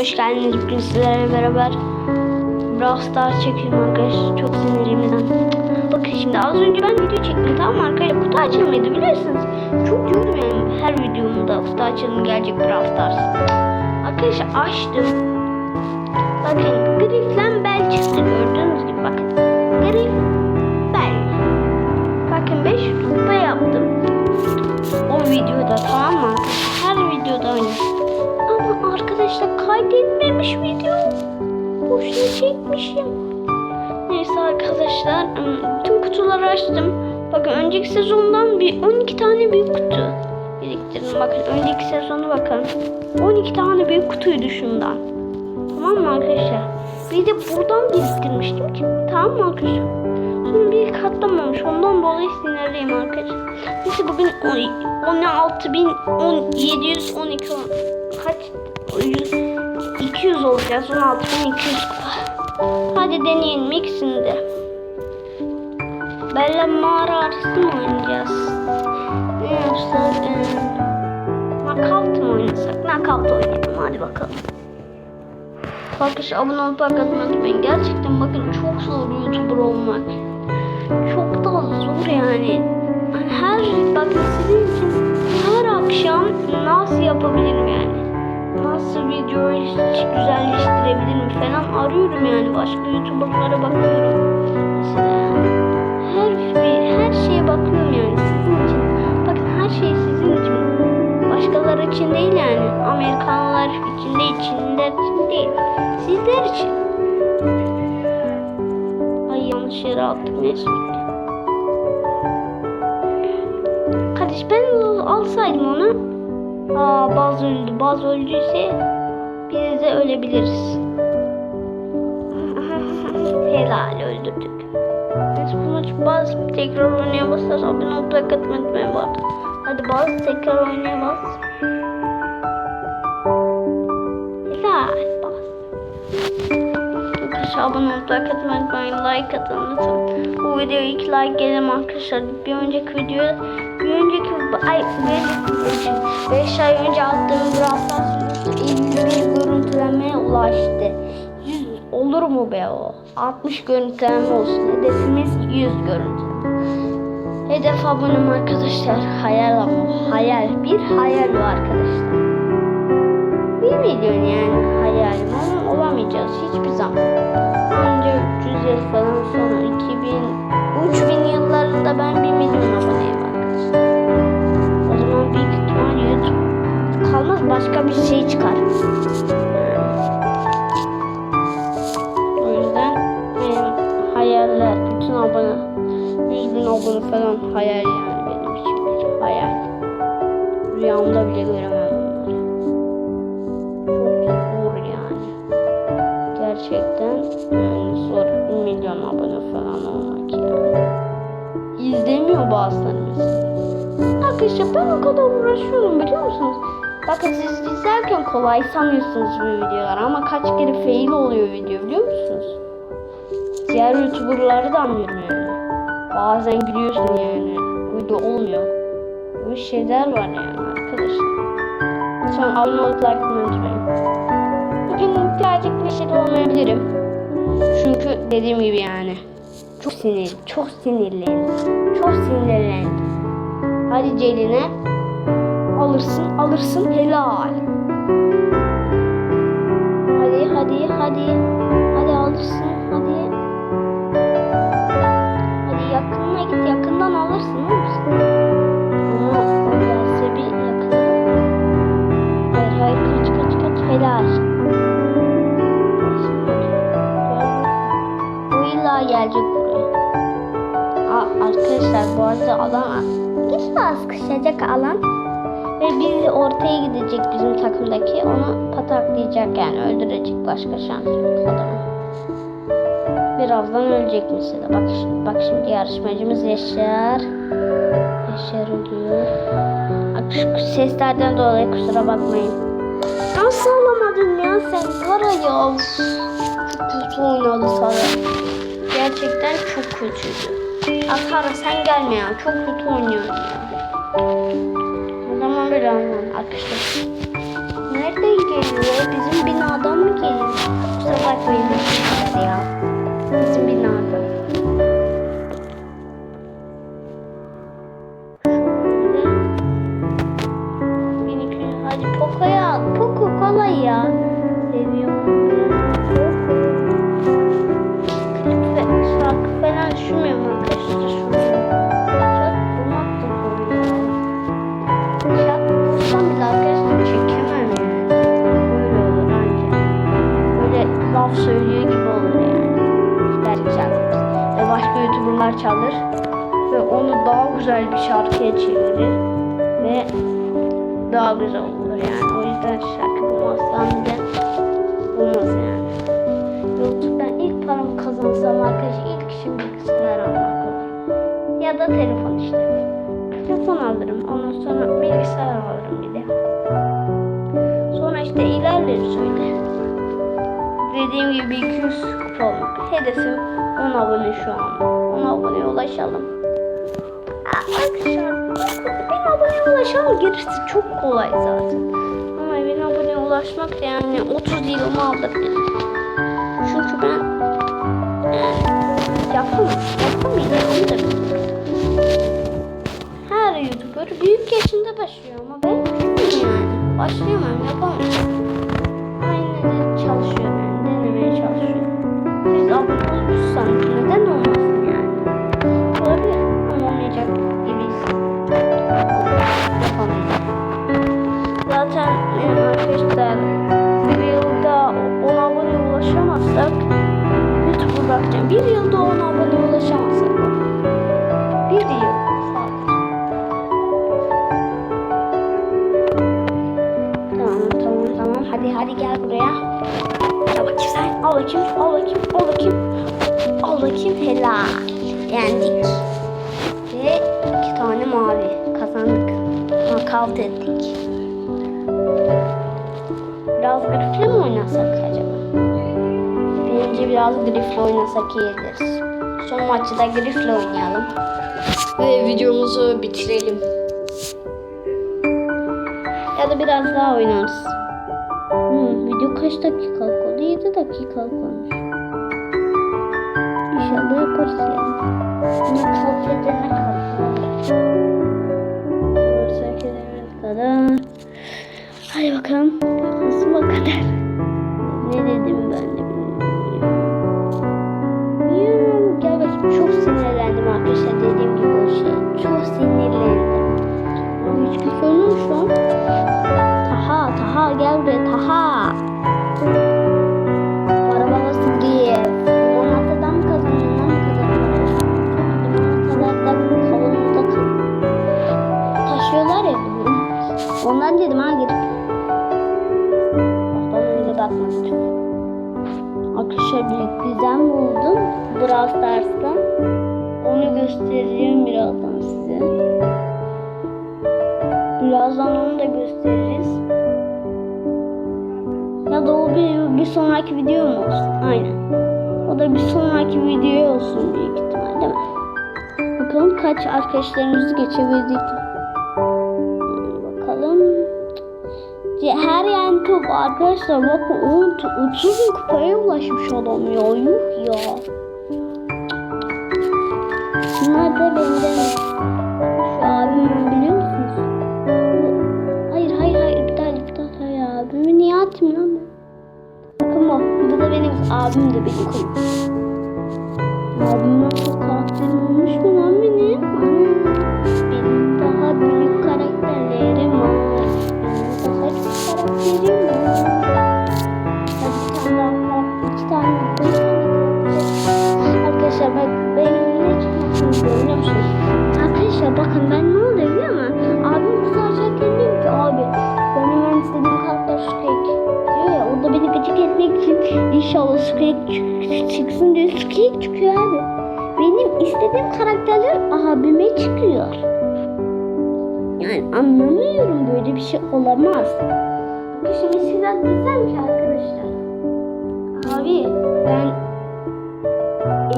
hoş geldiniz. Bugün sizlerle beraber Brawl çekiyorum arkadaşlar. Çok sinirliyim neden? Bakın şimdi az önce ben video çektim tamam mı arkadaşlar? Kutu açılmaydı biliyorsunuz. Çok diyorum yani her videomda kutu açılımı gelecek Brawl Stars. Arkadaşlar açtım. Bakın Grif'le Bel çıktı gördüğünüz gibi bakın. Grif Bel. Bakın 500 kupa yaptım. O videoda tamam mı? Kaydetmemiş video. Boşuna çekmişim. Neyse arkadaşlar tüm kutuları açtım. Bakın önceki sezondan bir 12 tane büyük kutu biriktirdim. Bakın önceki sezonu bakın. 12 tane büyük kutuydu şundan. Tamam mı arkadaşlar? Bir de buradan biriktirmiştim ki. Tamam mı arkadaşlar? Şimdi bir katlamamış. Ondan dolayı sinirliyim arkadaşlar. Neyse bugün 16.712 kaç? 100, 200 olacağız. 16.200 kupa. Hadi deneyelim ikisini de. Bella mağara arası mı oynayacağız? Ne yapsak? Knockout mı oynasak? Knockout oynayalım. Hadi bakalım. Arkadaşlar abone olup like unutmayın. Gerçekten bakın çok zor YouTuber olmak. Çok da zor yani. Her bakın sizin için her akşam nasıl yapabilirim yani. Nasıl videoyu hiç güzelleştirebilirim falan arıyorum yani. Başka YouTuber'lara bakıyorum. Mesela. Her, her şeye bakıyorum yani sizin için. Bakın her şey sizin için. Başkaları için değil yani. Amerikanlılar için değil, Çinliler için değil. Sizler için. Ay yanlış yere attık neyse. Kardeş ben alsaydım onu. Aa bazı öldü. Bazı öldüyse biz de ölebiliriz. Helal öldürdük. Neyse bu maç bazı tekrar oynaya basarız. Abone olup like atmayı. Hadi bazı tekrar oynaya. Helal bas. Abone olup like atmayı. Like atın lütfen. Bu videoya ilk like gelelim arkadaşlar. Bir önceki videoya bir önceki ay bir önceki 5 ay önce attığım Brawl Stars 51 görüntülenmeye ulaştı. 100 olur mu be o? 60 görüntülenme olsun. Hedefimiz 100 görüntülenme. Hedef abonem arkadaşlar. Hayal ama hayal. Bir hayal bu arkadaşlar. 1 milyon yani hayalim ama olamayacağız hiçbir zaman. Önce 300 yıl falan sonra 2000 3000 yıllarında ben 1 milyon aboneyim arkadaşlar. O zaman büyük ihtimal YouTube kalmaz başka bir şey çıkar. O yüzden benim hayaller bütün abone 100 bin abone falan hayal yani benim için bir hayal. Rüyamda bile göremem. Gerçekten yani zor. 1 milyon abone falan olmak yani. İzlemiyor bazılarımız. Arkadaşlar ben o kadar uğraşıyorum biliyor musunuz? Bakın siz izlerken kolay sanıyorsunuz bu videolar ama kaç kere fail oluyor video biliyor musunuz? Diğer youtuberları da anlıyorum yani. Bazen gülüyorsun yani. Video olmuyor. Bu şeyler var yani arkadaşlar. Lütfen abone olup like atmayı unutmayın. Bugün birazcık neşeli olmayabilirim. Çünkü dediğim gibi yani. Çok sinir, çok sinirlendim. Çok sinirlendim. Hadi Celine. Alırsın, alırsın. Helal. Hadi, hadi, hadi. Hadi alırsın, bu arada alan illa sıkışacak alan ve biz ortaya gidecek bizim takımdaki onu pataklayacak yani öldürecek başka şans yok adamın. Birazdan ölecek mesela. Bak şimdi, bak şimdi yarışmacımız Yaşar. Yaşar ölüyor. Şu seslerden dolayı kusura bakmayın. Nasıl alamadın ya sen Sara ya? Çok kötü oynadı Sara. Gerçekten çok kötüydü. Atara sen gelme ya. Çok kötü oynuyorsun ya. O zaman bir anlam arkadaşlar. Nereden geliyor? Bizim binadan güzel bir şarkıya çevirir. Ve daha güzel olur yani. O yüzden şarkı bulmazsam bile olmaz yani. YouTube'dan ilk paramı kazansam arkadaşlar ilk işim bilgisayar almak olur. Ya da telefon işte. Telefon alırım. Ondan sonra bilgisayar alırım bir de. Sonra işte ilerleriz öyle. Dediğim gibi 200 kupa olmak. Hedefim 10 abone şu an. 10 aboneye ulaşalım. 1000 aboneye ulaşalım. Gerisi çok kolay zaten. Ama 1000 aboneye ulaşmak da yani 30 yılımı alır benim. Çünkü ben yani yapamam. Yapamayacağım onu da. Her YouTuber büyük yaşında başlıyor ama ben yani. Başlayamam, yapamam. Hadi hadi gel buraya. Al bakayım sen al bakayım al bakayım al bakayım. Al bakayım helal. Yendik. Ve iki tane mavi kazandık. Knockout ettik. Biraz grifle mi oynasak acaba? Bence biraz grifle oynasak iyi ederiz. Son maçı da grifle oynayalım. Ve videomuzu bitirelim. Ya da biraz daha oynarız. Hmm, video kaç dakika oldu? 7 dakika olmuş. İnşallah yaparız yani. Bunu kalk edene kadar. Hadi bakalım. Kasıma kadar. Ne dedim ben de bilmiyorum. Gel bakayım. Çok sinirlendim arkadaşlar dediğim gibi o şey. Çok sinirlendim. Ama hiç kimse oynamış lan. Taha, Taha gel buraya Brawl Stars'ta. Onu göstereceğim birazdan size. Birazdan onu da gösteririz. Ya da o bir, bir sonraki video mu olsun? Aynen. O da bir sonraki video olsun büyük ihtimal değil mi? Bakalım kaç arkadaşlarımızı geçebildik. Hmm, Bakalım. Her yani top arkadaşlar bakın 10 30 bin kupaya ulaşmış adam ya. Yuh ya. Da benim anlamıyorum böyle bir şey olamaz. Şimdi sizden desem ki arkadaşlar. Abi ben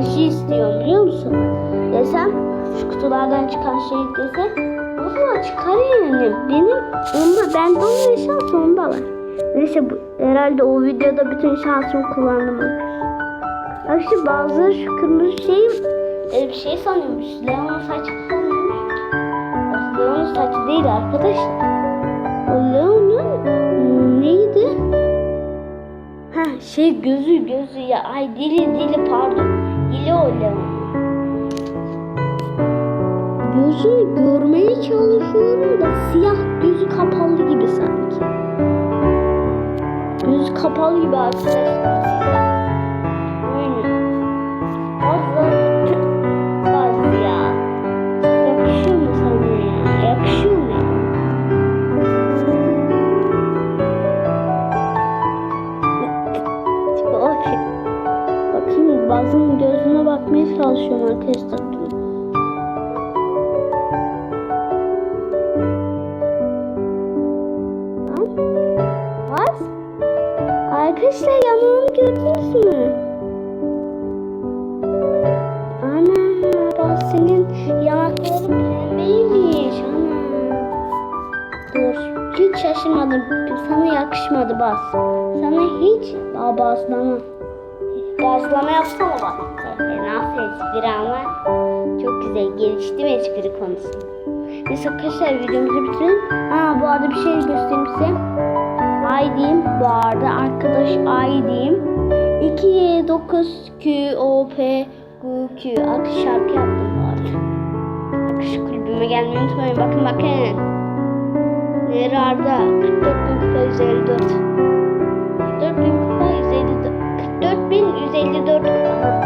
eşi istiyorum biliyor musun? Desem şu kutulardan çıkan şey dese Valla çıkar yani. Benim onda bende olmayan şans onda var. Neyse bu, herhalde o videoda bütün şansımı kullandım. Bak işte bazıları şu kırmızı şey e, bir şey sanıyormuş. Sanıyormuş. Aslında Leon'un saçı değil arkadaşlar. O Leon'un neydi? Ha şey gözü gözü ya ay dili dili pardon. Dili o Leon'un. Gözünü görmeye çalışıyorum da siyah gözü kapalı gibi sanki. Gözü kapalı gibi arkadaşlar. Bakmaya çalışıyorum arkadaşlar. Arkadaşlar yanağımı gördünüz mü? Ana bak senin yanakların pembeymiş. Ana. Dur. Hiç şaşırmadım. Sana yakışmadı bas. Sana hiç daha bazlama. Bazlama yapsana bak. Fena espri ama çok güzel gelişti mi espri konusunda. Neyse arkadaşlar videomuzu bitirelim. Ha bu arada bir şey göstereyim size. ID'm bu arada arkadaş ID'm 2 Q O P Q Q Akış şarkı yaptım bu arada. Akış kulübüme gelmeyi unutmayın. Bakın bakın. Nerarda 44 bin kupa 154. 44 bin kupa 154. 44 bin 154 kupa.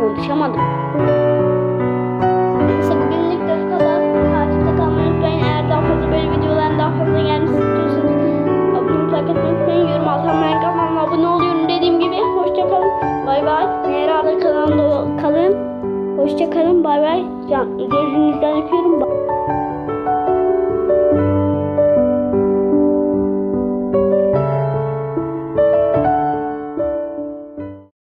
Konuşamadım.